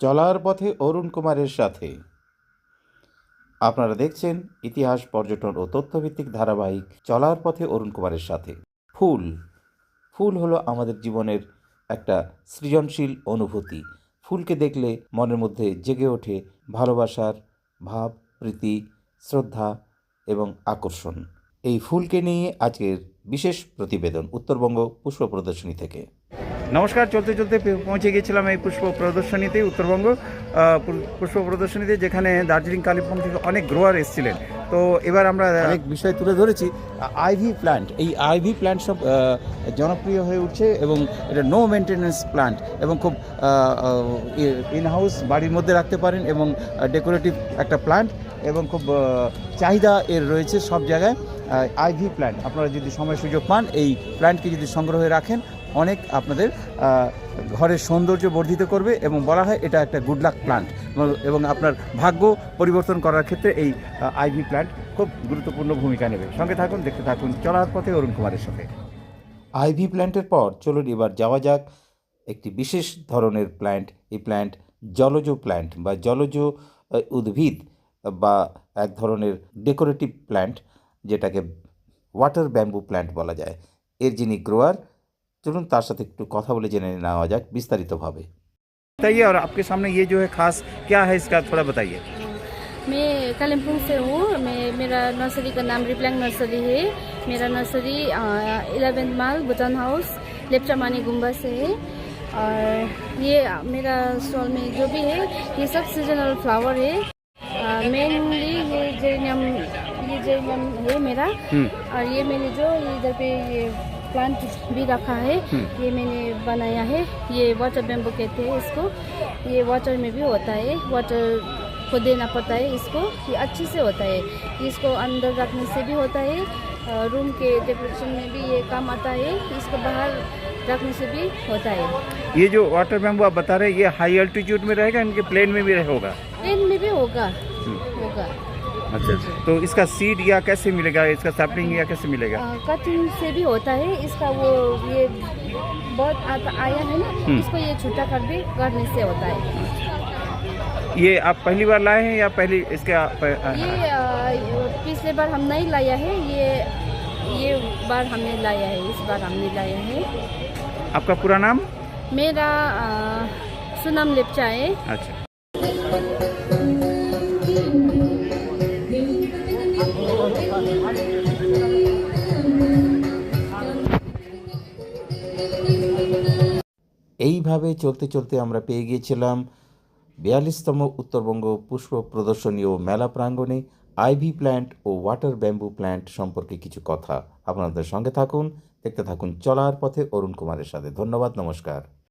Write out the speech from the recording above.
চলার পথে অরুণ কুমারের সাথে। আপনারা দেখছেন ইতিহাস, পর্যটন ও তথ্যভিত্তিক ধারাবাহিক চলার পথে অরুণ কুমারের সাথে। ফুল ফুল হলো আমাদের জীবনের একটা সৃজনশীল অনুভূতি। ফুলকে দেখলে মনের মধ্যে জেগে ওঠে ভালোবাসার ভাব, প্রীতি, শ্রদ্ধা এবং আকর্ষণ। এই ফুলকে নিয়ে আজকের বিশেষ প্রতিবেদন উত্তরবঙ্গ পুষ্প প্রদর্শনী থেকে। নমস্কার, চলতে চলতে পৌঁছে গিয়েছিলাম এই পুষ্প প্রদর্শনীতে উত্তরবঙ্গ। পুষ্প প্রদর্শনীতে যেখানে দার্জিলিং, কালিম্পং থেকে অনেক গ্রোয়ার এসেছিলেন। তো এবার আমরা অনেক বিষয় তুলে ধরেছি। আইভি প্ল্যান্ট এই আইভি প্ল্যান্ট সব জনপ্রিয় হয়ে উঠছে এবং এটা নো মেনটেন্যান্স প্ল্যান্ট এবং খুব ইন হাউস বাড়ির মধ্যে রাখতে পারেন এবং ডেকোরেটিভ একটা প্ল্যান্ট এবং খুব চাহিদা এর রয়েছে সব জায়গায়। আইভি প্ল্যান্ট আপনারা যদি সময় সুযোগ পান, এই প্ল্যান্টকে যদি সংগ্রহে রাখেন অনেক আপনাদের ঘরের সৌন্দর্য বর্ধিত করবে এবং বলা হয় এটা একটা গুড লাক প্লান্ট এবং আপনার ভাগ্য পরিবর্তন করার ক্ষেত্রে এই আইভি প্ল্যান্ট খুব গুরুত্বপূর্ণ ভূমিকা নেবে। সঙ্গে থাকুন, দেখতে থাকুন চলার পথে অরুণ কুমারের সঙ্গে আইভি প্ল্যান্টের পর চলুন এবার যাওয়া যাক একটি বিশেষ ধরনের প্ল্যান্ট এই প্ল্যান্ট জলজ প্ল্যান্ট বা জলজ উদ্ভিদ বা এক ধরনের ডেকোরেটিভ প্ল্যান্ট যেটাকে ওয়াটার ব্যাম্বু প্ল্যান্ট বলা যায়। এর যিনি গ্রোয়ার চলুন তার সাথে একটু কথা বলে জেনে নেওয়া যাক বিস্তারিতভাবে बताइए और आपके सामने ये जो है खास क्या है इसका थोड़ा बताइए मैं कालिम्पोंग से हूँ मैं मेरा नर्सरी का नाम रिप्लैंग नर्सरी है मेरा नर्सरी इलेवेंथ माल भूटान हाउस लेप्चा मानी गुम्बा से है और ये अ, मेरा स्टॉल में जो भी है ये सब सीजनल फ्लावर है मेनली ये जेनियम ये जेनियम है मेरा हम्म। और ये मैंने जो इधर पे ये प्लांट भी रखा है। ये मैंने बनाया है। ये वाटर बेम्बो कहते हैं इसको। ये वाटर में भी होता है। वाटर को देना पड़ता है इसको। ये अच्छे से होता है। इसको अंदर रखने से भी होता है रूम के डेकोरेशन में भी ये काम आता है। इसको बाहर रखने से भी होता है। ये जो वाटर बैम्बू आप बता रहे हैं ये हाई अल्टीट्यूड में रहेगा इनके प्लेन में भी होगा? प्लेन में भी होगा। अच्छा। तो इसका सीड या कैसे मिलेगा? इसका सैपलिंग या कैसे मिलेगा? कटिंग से भी होता है। इसका वो ये बहुत आता आया है ना इसको ये छूटा कर भी करने से होता है। ये आप पहली बार लाए हैं या पहली इसके आप- ये पिछले बार हम नहीं लाया है। ये ये बार हमने लाया है इस बार हमने लाया है। आपका पूरा नाम? मेरा अ, सुनम लेप्चा है। अच्छा। এইভাবে চলতে চলতে আমরা পেয়ে গিয়েছিলাম বিয়াল্লিশতম উত্তরবঙ্গ পুষ্প প্রদর্শনী ও মেলা প্রাঙ্গণে আইভি প্ল্যান্ট ও ওয়াটার ব্যাম্বু প্ল্যান্ট সম্পর্কে কিছু কথা। আপনাদের সঙ্গে থাকুন, দেখতে থাকুন চলার পথে অরুণ কুমারের সাথে। ধন্যবাদ, নমস্কার।